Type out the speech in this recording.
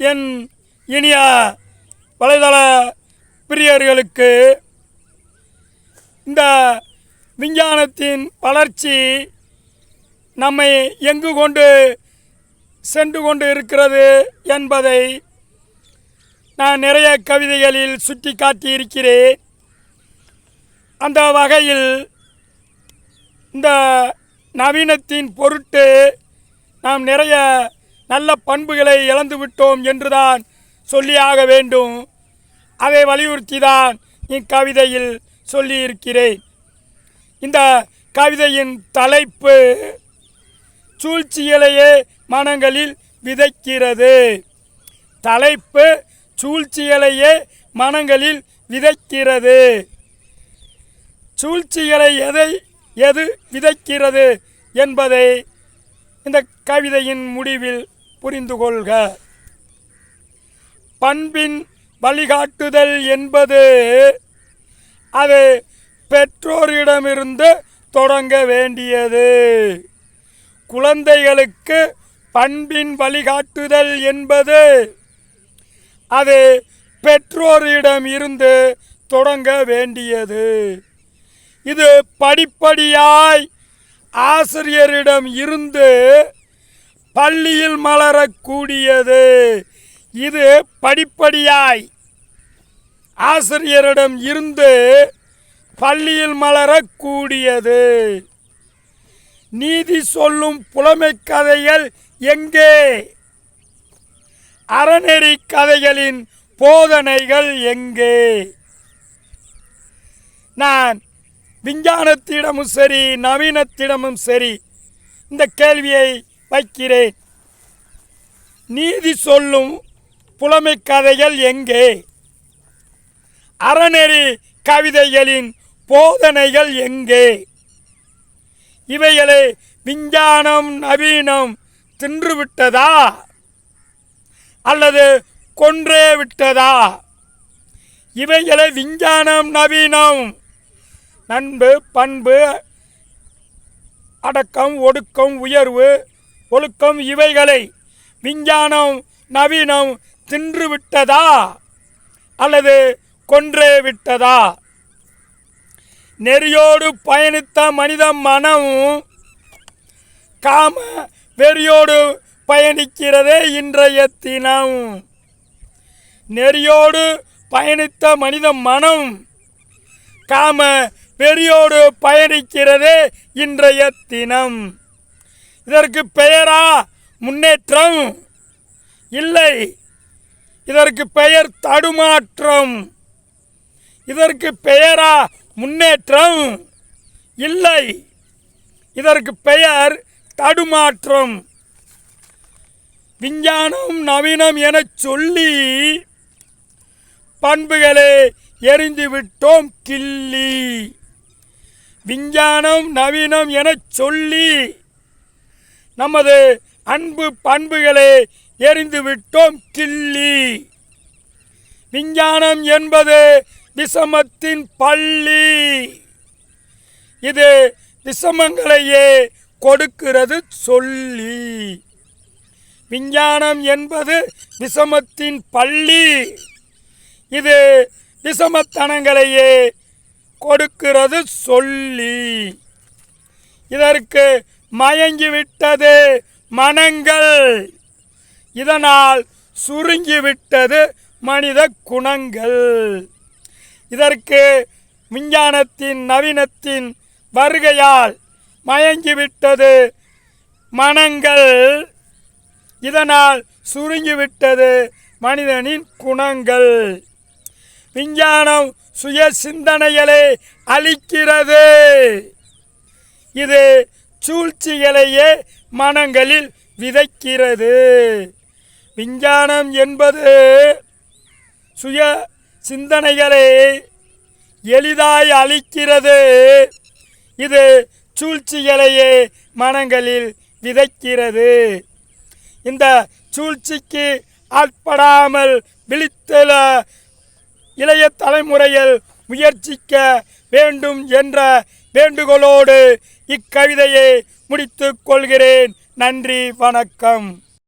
என் இனிய வலைதள பிரியர்களுக்கு இந்த விஞ்ஞானத்தின் வளர்ச்சி நம்மை எங்கு கொண்டு சென்று கொண்டு இருக்கிறது என்பதை நான் நிறைய கவிதைகளில் சுட்டி காட்டியிருக்கிறேன் அந்த வகையில் இந்த நவீனத்தின் பொருட்டு நாம் நிறைய நல்ல பண்புகளை இழந்து விட்டோம் என்றுதான் சொல்லியாக வேண்டும். அதை வலியுறுத்தி தான் இக்கவிதையில் சொல்லியிருக்கிறேன். இந்த கவிதையின் தலைப்பு சூழ்ச்சிகளையே மனங்களில் விதைக்கிறது. தலைப்பு சூழ்ச்சிகளையே மனங்களில் விதைக்கிறது. சூழ்ச்சிகளை எதை எது விதைக்கிறது என்பதை இந்த கவிதையின் முடிவில் புரிந்து கொள்க பண்பின் வழிகாட்டுதல் என்பது அது பெற்றோரிடமிருந்து தொடங்க வேண்டியது. குழந்தைகளுக்கு பண்பின் வழிகாட்டுதல் என்பது அது பெற்றோரிடம் இருந்து தொடங்க வேண்டியது. இது படிப்படியாய் ஆசிரியரிடம் இருந்து பள்ளியில் மலரக்கூடியது. இது படிப்படியாய் ஆசிரியரிடம் இருந்து பள்ளியில் மலரக்கூடியது. நீதி சொல்லும் புலமை கதைகள் எங்கே? அறநெறி கதைகளின் போதனைகள் எங்கே? நான் விஞ்ஞானத்திடமும் சரி நவீனத்திடமும் சரி இந்த கேள்வியை வைக்கிறேன். நீதி சொல்லும் புலமை கதைகள் எங்கே? அறநெறி கவிதைகளின் போதனைகள் எங்கே? இவைகளை விஞ்ஞானம் நவீனம் தின்றுவிட்டதா அல்லது கொன்றே விட்டதா? இவைகளை விஞ்ஞானம் நவீனம் நண்பு பண்பு அடக்கம் ஒடுக்கம் உயர்வு ஒழுக்கம் இவைகளை விஞ்ஞானம் நவீனம் தின்று விட்டதா அல்லது கொன்றே விட்டதா? நெறியோடு பயணித்த மனித மனம் காம வெறியோடு பயணிக்கிறதே இன்றைய தினம். நெறியோடு பயணித்த மனித மனம் காம வெறியோடு பயணிக்கிறதே இன்றைய தினம். இதற்கு பெயரா முன்னேற்றம். இல்லை இதற்கு பெயர் தடுமாற்றம். இதற்கு பெயரா முன்னேற்றம். இல்லை இதற்கு பெயர் தடுமாற்றம். விஞ்ஞானம் நவீனம் எனச் சொல்லி பண்புகளே எரிந்து விட்டோம் கிள்ளி. விஞ்ஞானம் நவீனம் எனச் சொல்லி நமது அன்பு பண்புகளை எரிந்துவிட்டோம் கிள்ளி. விஞ்ஞானம் என்பது விஷமத்தின் பள்ளி. இது விஷமங்களையே கொடுக்கிறது சொல்லி. விஞ்ஞானம் என்பது விஷமத்தின் பள்ளி. இது விஷமத்தனங்களையே கொடுக்கிறது சொல்லி. இதற்கு மயங்கிவிட்டது மனங்கள். இதனால் சுருங்கிவிட்டது மனித குணங்கள். இதற்கு விஞ்ஞானத்தின் நவீனத்தின் வருகையால் மயங்கிவிட்டது மனங்கள். இதனால் சுருங்கிவிட்டது மனிதனின் குணங்கள். விஞ்ஞானம் சுய சிந்தனைகளை அளிக்கிறது. இது சூழ்ச்சிகளையே மனங்களில் விதைக்கிறது. விஞ்ஞானம் என்பது சுய சிந்தனைகளை எளிதாய் அளிக்கிறது இது சூழ்ச்சிகளையே மனங்களில் விதைக்கிறது. இந்த சூழ்ச்சிக்கு ஆட்படாமல் விழித்தல இளைய தலைமுறையில் முயற்சிக்க வேண்டும் என்ற வேண்டுகோளோடு இக்கவிதையை முடித்துக் கொள்கிறேன். நன்றி வணக்கம்.